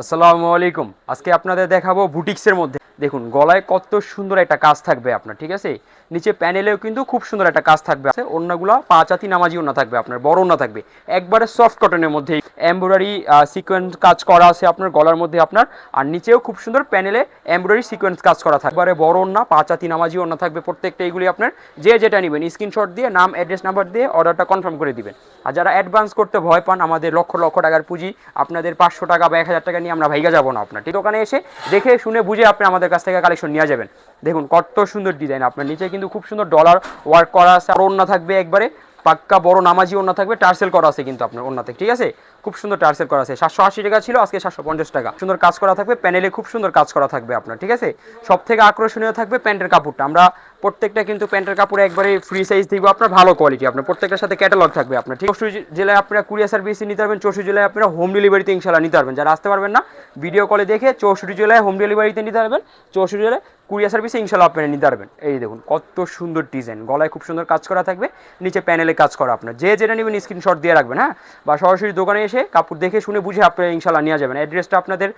আসসালামু আলাইকুম। আজকে আপনাদের দেখাবো বুটিক্সের মধ্যে। দেখুন, গলায় কত সুন্দর একটা কাজ থাকবে আপনার, ঠিক আছে? নিচে প্যানেলেও কিন্তু খুব সুন্দর একটা কাজ থাকবে আছে। ওড়নাগুলো পাঁচাতি নামাজি ওড়না থাকবে আপনার বড় ওড়না থাকবে। একবারে সফট কটনের মধ্যে এমব্রয়ডারি সিকোয়েন্স কাজ করা আছে আপনার, গলার মধ্যে আপনার। আর নিচেও খুব সুন্দর প্যানেলে এমব্রয়ডারি সিকোয়েন্স কাজ করা থাকবে। একবারে বড় ওড়না পাঁচাতি নামাজি ওড়না থাকবে প্রত্যেকটা এইগুলি আপনার। যে যেটা নেবেন স্ক্রিনশট দিয়ে, নাম অ্যাড্রেস নাম্বার দিয়ে অর্ডারটা কনফার্ম করে দিবেন। আর যারা অ্যাডভান্স করতে ভয় পান, আমাদের লক্ষ লক্ষ টাকার পুঁজি, আপনাদের পাঁচশো টাকা বা এক হাজার টাকা নিয়ে আমরা ভাইগা যাব না আপনার, ঠিক দোকানে এসে দেখে শুনে বুঝে আপনি আমাদের কাছ থেকে কালেকশন নিয়ে যাবেন। দেখুন, কত সুন্দর ডিজাইন আপনার নিচে কিন্তু খুব সুন্দর ডলার ওয়ার্ক করা আছে, আর ওড়না থাকবে একবারে। পাক্কা বড় নামাজি ওড়না থাকবে টার্সেল করা আছে কিন্তু আপনার ওড়নাতে, ঠিক আছে? খুব সুন্দর টার্সেল করা আছে। সাতশো আশি টাকা ছিল, আজকে সাতশো পঞ্চাশ টাকা। সুন্দর কাজ করা থাকবে, প্যানেলে খুব সুন্দর কাজ করা থাকবে আপনার, ঠিক আছে? সব থেকে আকর্ষণীয় থাকবে প্যান্টের কাপড়টা। আমরা প্রত্যেকটা কিন্তু প্যান্টের কাপড় একবারে ফ্রি সাইজ দিব, আপনার ভালো কোয়ালিটি আপনার প্রত্যেকটার সাথে ক্যাটালগ থাকবে আপনার। ঠিক চৌষট্টি জেলায় আপনারা কুরিয়ার সার্ভিসে নিতে পারবেন, চৌষট্টি জেলায় আপনারা হোম ডেলিভারিতে ইনশাল্লাহ নিতে পারবেন। যারা আসতে পারবেন না ভিডিও কলে দেখে চৌষট্টি জেলায় হোম ডেলিভারিতে নিতে পারবেন, চৌষট্টি জেলায় কুরিয়ার সার্ভিসে ইনশাল্লাহ আপনারা নিতে পারবেন। এই দেখুন, কত সুন্দর ডিজাইন গলায় খুব সুন্দর কাজ করা থাকবে, নিচে প্যানেলে কাজ করা আপনার। যে যেটা নেবেন স্ক্রিনশট দিয়ে রাখবেন হ্যাঁ? বা সরাসরি দোকানে এসে কাপড় দেখে শুনে বুঝে আপনারা ইনশাল্লাহ নিয়ে যাবেন। অ্যাড্রেসটা আপনাদের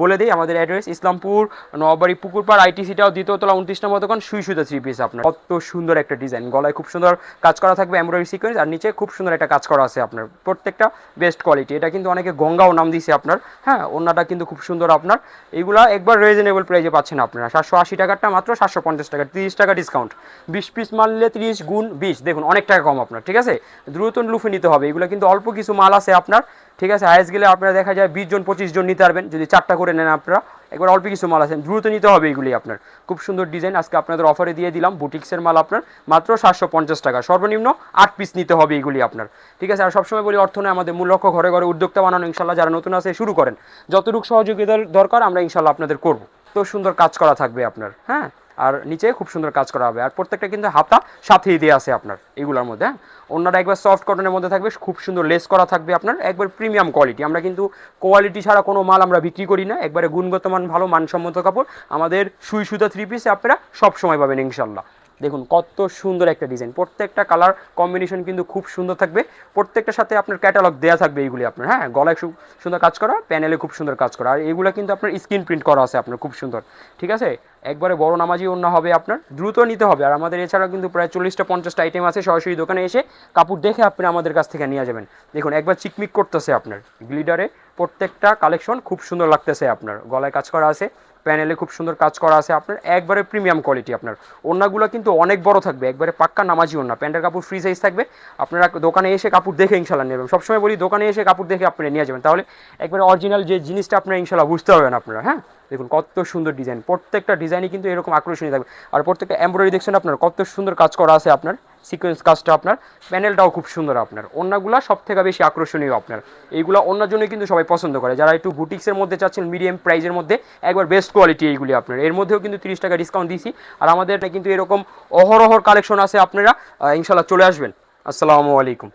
বলে দিই, আমাদের অ্যাড্রেস ইসলামপুর নবাবাড়ি পুকুরপাড় আইটিসিটাও দ্বিতীয়তলা উনত্রিশ নম্বর দোকান সুই সুতা থ্রি পিস আপনার। কত সুন্দর একটা ডিজাইন গলায় খুব সুন্দর কাজ করা থাকবে এমব্রয়ডারি সিকোয়েন্স আর নিচে খুব সুন্দর একটা কাজ করা আছে আপনার। প্রত্যেকটা বেস্ট কোয়ালিটি এটা কিন্তু অনেকে গঙ্গাও নাম দিছে আপনার। হ্যাঁ ওনাটা কিন্তু খুব সুন্দর আপনার। এইগুলা একবার রিজনেবল প্রাইসে পাচ্ছেন আপনারা। সাতশো আশি টাকারটা মাত্র সাতশো পঞ্চাশ টাকা, তিরিশ টাকা ডিসকাউন্ট বিশ পিস মারলে তিরিশ গুণ বিশ। দেখুন, অনেক টাকা কম আপনার, ঠিক আছে? দ্রুত লুফে নিতে হবে। এগুলো কিন্তু অল্প কিছু মাল আছে আপনার, ঠিক আছে? হায়েস্ট গেলে আপনারা দেখা যায় বিশ জন, পঁচিশ জন নিতে পারবেন। যদি চারটা করে নেন আপনারা, একবার অল্প কিছু মাল আছেন দ্রুত নিতে হবে এগুলি আপনার। খুব সুন্দর ডিজাইন আজকে আপনাদের অফারে দিয়ে দিলাম, বুটিক্সের মাল আপনার মাত্র সাতশো পঞ্চাশ টাকা। সর্বনিম্ন আট পিস নিতে হবে এগুলি আপনার। ঠিক আছে, আর সবসময় বলি, অর্থ নয় আমাদের মূল লক্ষ্য ঘরে ঘরে উদ্যোক্তা বানানো, ইনশাল্লাহ যারা নতুন আছে, শুরু করেন। যতটুকু সহযোগিতার দরকার, আমরা ইনশাল্লাহ আপনাদের করব। তো সুন্দর কাজ করা থাকবে আপনার হ্যাঁ? আর নিচে খুব সুন্দর কাজ করা হবে। আর প্রত্যেকটা কিন্তু হাতা সাথেই দিয়ে আছে আপনার, এগুলোর মধ্যে হ্যাঁ? অন্যটা একবার সফট কটনের মধ্যে থাকবে, খুব সুন্দর লেস করা থাকবে আপনার, একবার প্রিমিয়াম কোয়ালিটি আমরা কিন্তু কোয়ালিটি ছাড়া কোনো মাল আমরা বিক্রি করি না, একবারে গুণগত মান ভালো, মানসম্মত কাপড়, আমাদের সুই সুতা থ্রি পিস আপনারা সবসময় পাবেন ইনশাল্লাহ দেখুন, কত সুন্দর একটা ডিজাইন প্রত্যেকটা কালার কম্বিনেশন কিন্তু খুব সুন্দর থাকবে। প্রত্যেকটার সাথে আপনার ক্যাটালগ দেওয়া থাকবে এইগুলি আপনার হ্যাঁ? গলায় খুব সুন্দর কাজ করা প্যানেলে খুব সুন্দর কাজ করা। আর এগুলো কিন্তু আপনার স্ক্রিন প্রিন্ট করা আছে আপনার, খুব সুন্দর। ঠিক আছে? একবারে বড় নামাজি অন্য হবে আপনার, দ্রুত নিতে হবে। আর আমাদের এছাড়াও কিন্তু প্রায় চল্লিশটা, পঞ্চাশটা আইটেম আছে, সরাসরি দোকানে এসে কাপড় দেখে আপনি আমাদের কাছ থেকে নিয়ে যাবেন। দেখুন, একবার চিকমিক করতেছে আপনার গ্লিডারে প্রত্যেকটা কালেকশন খুব সুন্দর লাগতেছে আপনার। গলায় কাজ করা আছে। প্যানেলে খুব সুন্দর কাজ করা আছে। আপনার একবারে প্রিমিয়াম কোয়ালিটি আপনার। ওড়নাগুলো কিন্তু অনেক বড় থাকবে, একবারে পাক্কা নামাজি ওড়না। প্যান্টের কাপড় ফ্রি সাইজ থাকবে। আপনারা দোকানে এসে কাপড় দেখে ইনশাল্লাহ নেবেন। সবসময় বলি, দোকানে এসে কাপড় দেখে আপনি নিয়ে যাবেন। তাহলে একবারে অরিজিনাল যে জিনিসটা আপনারা ইনশাল্লাহ বুঝতে পারবেন আপনারা হ্যাঁ? দেখুন, কত সুন্দর ডিজাইন প্রত্যেকটা ডিজাইনই কিন্তু এরকম আকর্ষণীয় থাকবে। আর প্রত্যেকটা এমব্রয়ডারি দেখছেন আপনার, কত সুন্দর কাজ করা আছে আপনার। সিকোয়েন্স কাজটা আপনার প্যানেলটাও খুব সুন্দর আপনার। অন্যগুলা সব থেকে বেশি আকর্ষণীয় আপনার। এইগুলো অন্যার জন্যই কিন্তু সবাই পছন্দ করে। যারা একটু বুটিক্সের মধ্যে চাচ্ছেন মিডিয়াম প্রাইজের মধ্যে, একবার বেস্ট কোয়ালিটি এইগুলি আপনার। এর মধ্যেও কিন্তু তিরিশ টাকা ডিসকাউন্ট দিয়েছি আর আমাদের কিন্তু এরকম অহরহর কালেকশন আছে আপনারা ইনশাল্লাহ চলে আসবেন। আসসালামু আলাইকুম।